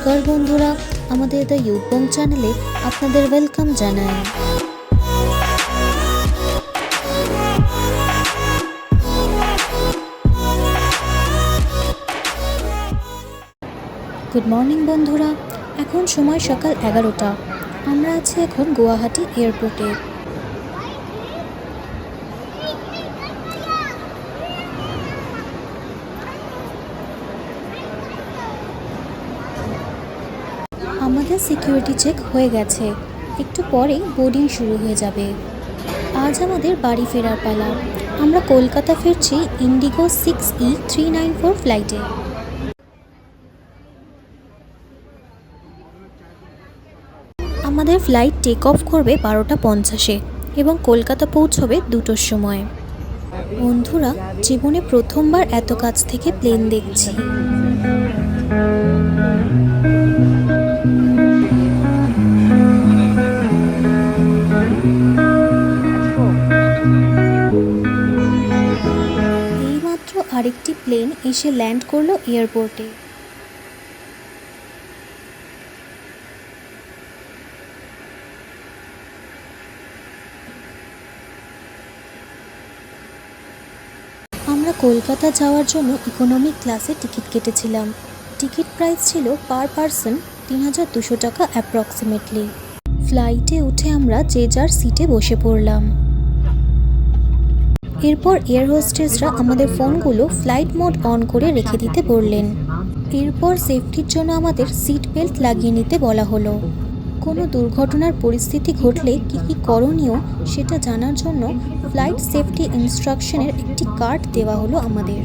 নমস্কার বন্ধুরা, আমাদের দ্য ইউবং চ্যানেলে আপনাদের ওয়েলকাম জানাই। গুড মর্নিং বন্ধুরা, এখন সময় সকাল এগারোটা। আমরা আছি এখন গুয়াহাটি এয়ারপোর্টে। আমাদের সিকিউরিটি চেক হয়ে গেছে। একটু পরেই বোর্ডিং শুরু হয়ে যাবে। আজ আমাদের বাড়ি ফেরার পালা। আমরা কলকাতা ফিরছি IndiGo six E three nine four ফ্লাইটে আমাদের ফ্লাইট টেক অফ করবে বারোটা পঞ্চাশে এবং কলকাতা পৌঁছবে দুটোর সময়। বন্ধুরা, জীবনে প্রথমবার এত কাছ থেকে প্লেন দেখছি। এসে ল্যান্ড করল এয়ারপোর্টে। আমরা কলকাতা যাওয়ার জন্য ইকোনমিক ক্লাসে টিকিট কেটেছিলাম। টিকিট প্রাইস ছিল পার পারসন তিন হাজার দুশো টাকা অ্যাপ্রক্সিমেটলি ফ্লাইটে উঠে আমরা যে যার সিটে বসে পড়লাম। এরপর এয়ার হোস্টেসরা আমাদের ফোনগুলো ফ্লাইট মোড অন করে রেখে দিতে বললেন। এরপর সেফটির জন্য আমাদের সিট বেল্ট লাগিয়ে নিতে বলা হলো। কোনো দুর্ঘটনার পরিস্থিতি ঘটলে কী কী করণীয় সেটা জানার জন্য ফ্লাইট সেফটি ইনস্ট্রাকশনের একটি কার্ড দেওয়া হলো আমাদের।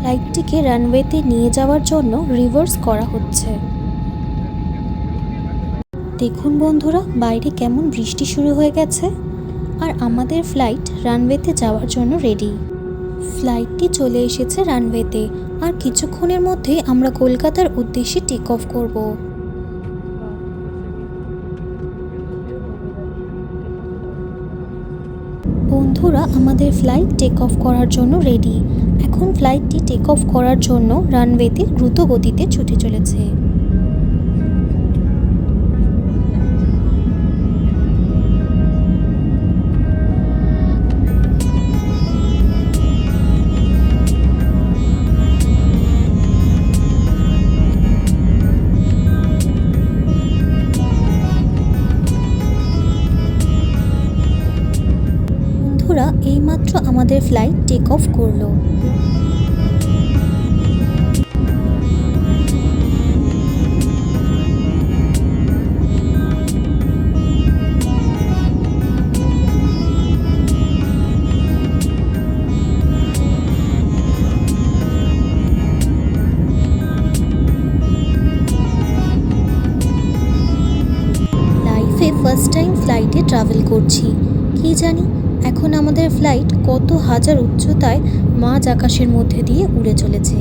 ফ্লাইটটিকে রানওয়েতে নিয়ে যাওয়ার জন্য রিভার্স করা হচ্ছে। দেখুন বন্ধুরা, বাইরে কেমন বৃষ্টি শুরু হয়ে গেছে? আর আমাদের ফ্লাইট রানওয়েতে যাওয়ার জন্য রেডি ফ্লাইটটি চলে এসেছে রানওয়েতে আর কিছুক্ষণের মধ্যে আমরা কলকাতার উদ্দেশ্যে টেক অফ করব। বন্ধুরা, আমাদের ফ্লাইট টেক অফ করার জন্য রেডি এখন ফ্লাইটটি টেক অফ করার জন্য রানওয়েতে দ্রুত গতিতে ছুটে চলেছে। এইমাত্র আমাদের ফ্লাইট টেক অফ করল। ফার্স্ট টাইম ফ্লাইটে ট্রাভেল করছি। কি জানি এখন আমাদের ফ্লাইট কত হাজার উচ্চতায় মাঝ আকাশের মধ্যে দিয়ে উড়ে চলেছে।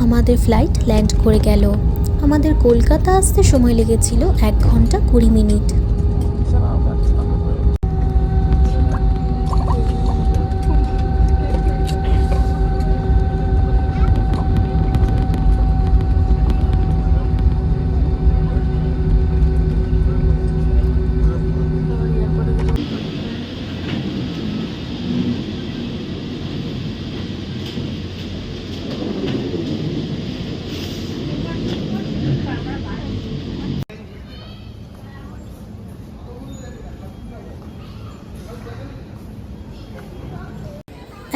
আমাদের ফ্লাইট ল্যান্ড করে গেল। আমাদের কলকাতা আসতে সময় লেগেছিল এক ঘণ্টা কুড়ি মিনিট।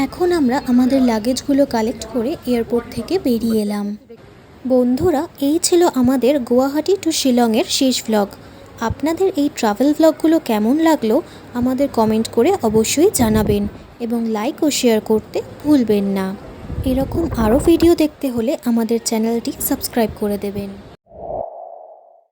এখন আমরা আমাদের লাগেজগুলো কালেক্ট করে এয়ারপোর্ট থেকে বেরিয়ে এলাম। বন্ধুরা, এই ছিল আমাদের গুয়াহাটি টু শিলংয়ের শেষ ভ্লগ আপনাদের এই ট্রাভেল ভ্লগগুলো কেমন লাগল, আমাদের কমেন্ট করে অবশ্যই জানাবেন এবং লাইক ও শেয়ার করতে ভুলবেন না। এরকম আরও ভিডিও দেখতে হলে আমাদের চ্যানেলটি সাবস্ক্রাইব করে দেবেন।